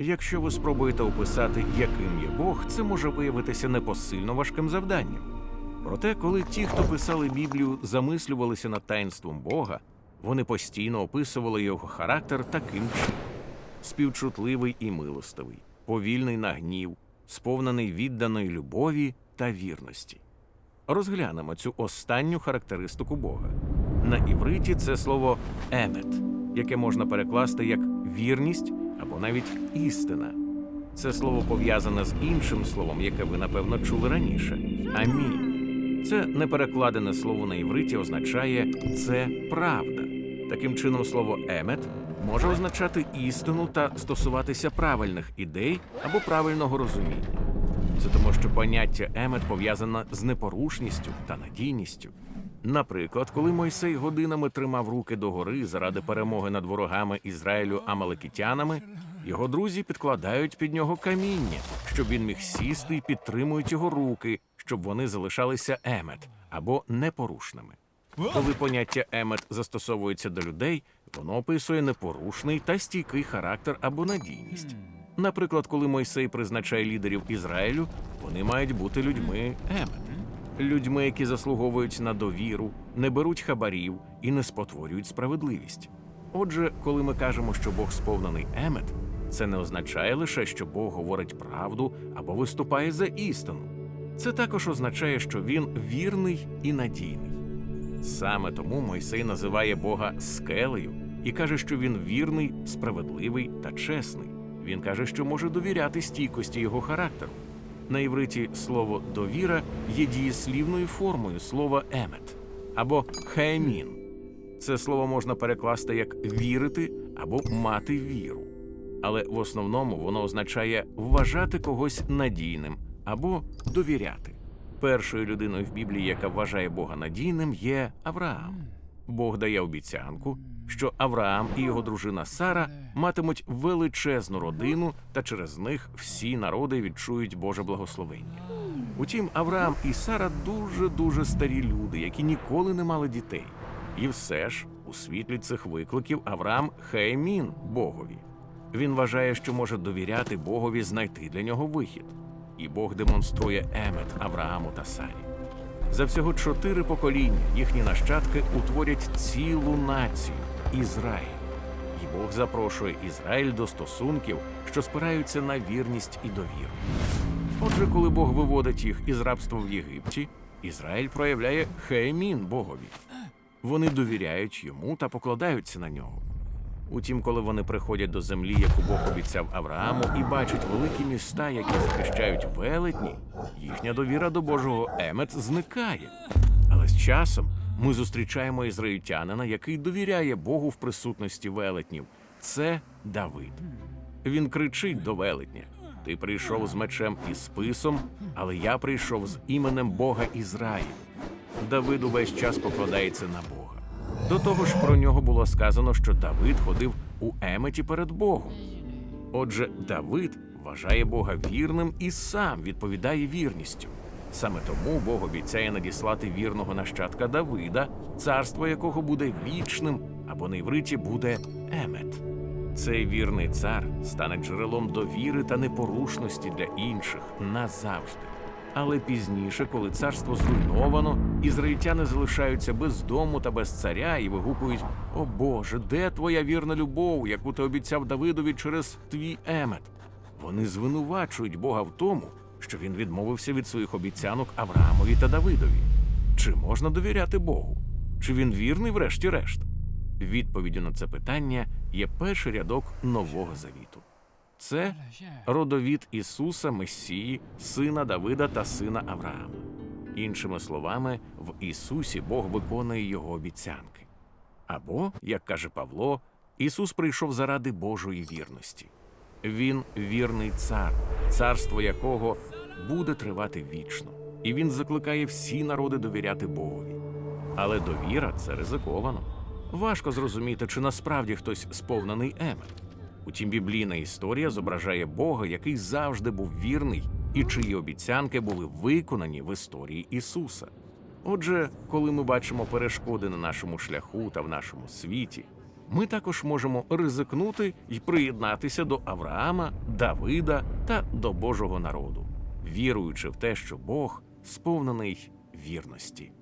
Якщо ви спробуєте описати, яким є Бог, це може виявитися непосильно важким завданням. Проте, коли ті, хто писали Біблію, замислювалися над таїнством Бога, вони постійно описували його характер таким чином: співчутливий і милостивий, повільний на гнів, сповнений відданої любові та вірності. Розглянемо цю останню характеристику Бога. На івриті це слово емет, яке можна перекласти як вірність або навіть істина. Це слово пов'язане з іншим словом, яке ви напевно чули раніше амінь. Це неперекладене слово на івриті означає це правда. Таким чином, слово емет може означати істину та стосуватися правильних ідей або правильного розуміння. Це тому, що поняття емет пов'язане з непорушністю та надійністю. Наприклад, коли Мойсей годинами тримав руки догори заради перемоги над ворогами Ізраїлю амалекітянами, його друзі підкладають під нього каміння, щоб він міг сісти і підтримують його руки, щоб вони залишалися емет або непорушними. Коли поняття емет застосовується до людей, воно описує непорушний та стійкий характер або надійність. Наприклад, коли Мойсей призначає лідерів Ізраїлю, вони мають бути людьми емет, людьми, які заслуговують на довіру, не беруть хабарів і не спотворюють справедливість. Отже, коли ми кажемо, що Бог сповнений емет, це не означає лише, що Бог говорить правду або виступає за істину. Це також означає, що він вірний і надійний. Саме тому Мойсей називає Бога скелею і каже, що він вірний, справедливий та чесний. Він каже, що може довіряти стійкості його характеру. На івриті слово довіра є дієслівною формою слова емет або хеемін. Це слово можна перекласти як вірити або мати віру. Але в основному воно означає вважати когось надійним або довіряти. Першою людиною в Біблії, яка вважає Бога надійним, є Авраам. Бог дає обіцянку, що Авраам і його дружина Сара матимуть величезну родину, та через них всі народи відчують Боже благословення. Утім, Авраам і Сара дуже дуже старі люди, які ніколи не мали дітей. І все ж, у світлі цих викликів Авраам хеймін Богові. Він вважає, що може довіряти Богові знайти для нього вихід. І Бог демонструє емет Аврааму та Сарі. За всього чотири покоління їхні нащадки утворять цілу націю Ізраїль. І Бог запрошує Ізраїль до стосунків, що спираються на вірність і довіру. Отже, коли Бог виводить їх із рабства в Єгипті, Ізраїль проявляє хеемін Богові. Вони довіряють йому та покладаються на нього. Утім, коли вони приходять до землі, яку Бог обіцяв Аврааму, і бачать великі міста, які захищають велетні, їхня довіра до Божого емет зникає. Але з часом ми зустрічаємо ізраїльтянина, який довіряє Богу в присутності велетнів. Це Давид. Він кричить до велетня: Ти прийшов з мечем і списом, але я прийшов з іменем Бога Ізраїлю. Давид увесь час покладається на Бога. До того ж, про нього було сказано, що Давид ходив у еметі перед Богом. Отже, Давид вважає Бога вірним і сам відповідає вірністю. Саме тому Бог обіцяє надіслати вірного нащадка Давида, царство якого буде вічним, або на івриті буде емет. Цей вірний цар стане джерелом довіри та непорушності для інших назавжди. Але пізніше, коли царство зруйновано, ізраїльтяни залишаються без дому та без царя і вигукують: О Боже, де твоя вірна любов, яку ти обіцяв Давидові через твій емет? Вони звинувачують Бога в тому, що він відмовився від своїх обіцянок Авраамові та Давидові. Чи можна довіряти Богу? Чи він вірний, врешті-решт? Відповіддю на це питання є перший рядок Нового Завіту. Це родовід Ісуса, Месії, сина Давида та сина Авраама. Іншими словами, в Ісусі Бог виконує його обіцянки. Або, як каже Павло, Ісус прийшов заради Божої вірності. Він вірний цар, царство якого буде тривати вічно, і він закликає всі народи довіряти Богові. Але довіра це ризиковано. Важко зрозуміти, чи насправді хтось сповнений емет. Утім, біблійна історія зображає Бога, який завжди був вірний, і чиї обіцянки були виконані в історії Ісуса. Отже, коли ми бачимо перешкоди на нашому шляху та в нашому світі, ми також можемо ризикнути і приєднатися до Авраама, Давида та до Божого народу, віруючи в те, що Бог сповнений вірності.